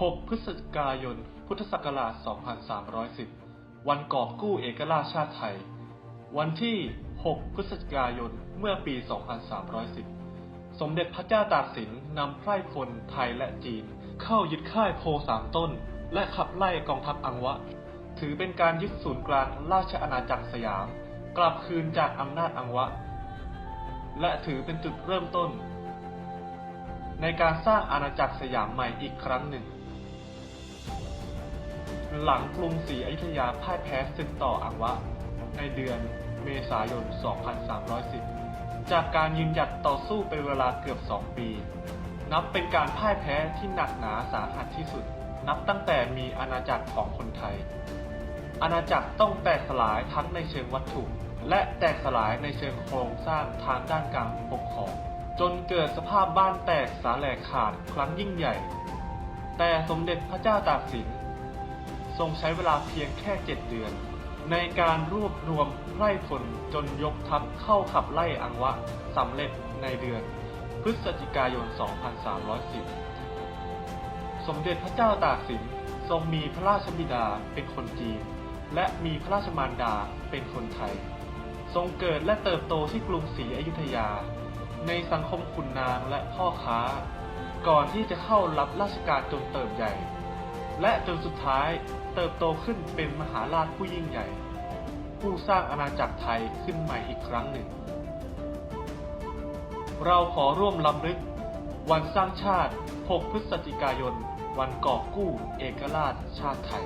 6 พฤศจิกายน พุทธศักราช 2310 วันกอบกู้เอกราชชาติไทย วันที่ 6 พฤศจิกายน เมื่อปี 2310 สมเด็จพระเจ้าตากสินนำไพร่พลไทยและจีน เข้ายึดค่ายโพสามต้น และขับไล่กองทัพอังวะ ถือเป็นการยึดศูนย์กลางราชอาณาจักรสยาม กลับคืนจากอำนาจอังวะ และถือเป็นจุดเริ่มต้นในการสร้างอาณาจักรสยามใหม่อีกครั้งหนึ่ง หลังกรุงศรีอยุธยาพ่ายแพ้ศึกต่ออังวะ ในเดือนเมษายน 2310 จากการยืนหยัดต่อสู้เป็นเวลาเกือบ 2 ปี นับเป็นการพ่ายแพ้ที่หนักหนาสาหัสที่สุด นับตั้งแต่มีอาณาจักรของคนไทย อาณาจักรต้องแตกสลายทั้งในเชิงวัตถุ และแตกสลายในเชิงโครงสร้างทางด้านการปกครอง จนเกิดสภาพบ้านแตกสาแหลกขาดครั้งยิ่งใหญ่ แต่สมเด็จพระเจ้าตากสิน ทรงใช้เวลาเพียงแค่เจ็ดเดือน ในการรวบรวมไร่พลจนยกทัพเข้าขับไล่อังวะสำเร็จในเดือน พฤศจิกายน 2310 สมเด็จพระเจ้าตากสินทรงมีพระราชบิดาเป็นคนจีน และมีพระราชมารดาเป็นคนไทย ทรงเกิดและเติบโตที่กรุงศรีอยุธยา ในสังคมขุนนางและพ่อค้า ก่อนที่จะเข้ารับราชการจนเติบใหญ่ และจนสุดท้ายเติบโตขึ้นเป็นมหาราชผู้ยิ่งใหญ่ ผู้สร้างอาณาจักรไทยขึ้นใหม่อีกครั้งหนึ่ง เราขอร่วมลำลึก วันสร้างชาติ 6 พฤศจิกายน วันกอบกู้ เอกราชชาติไทย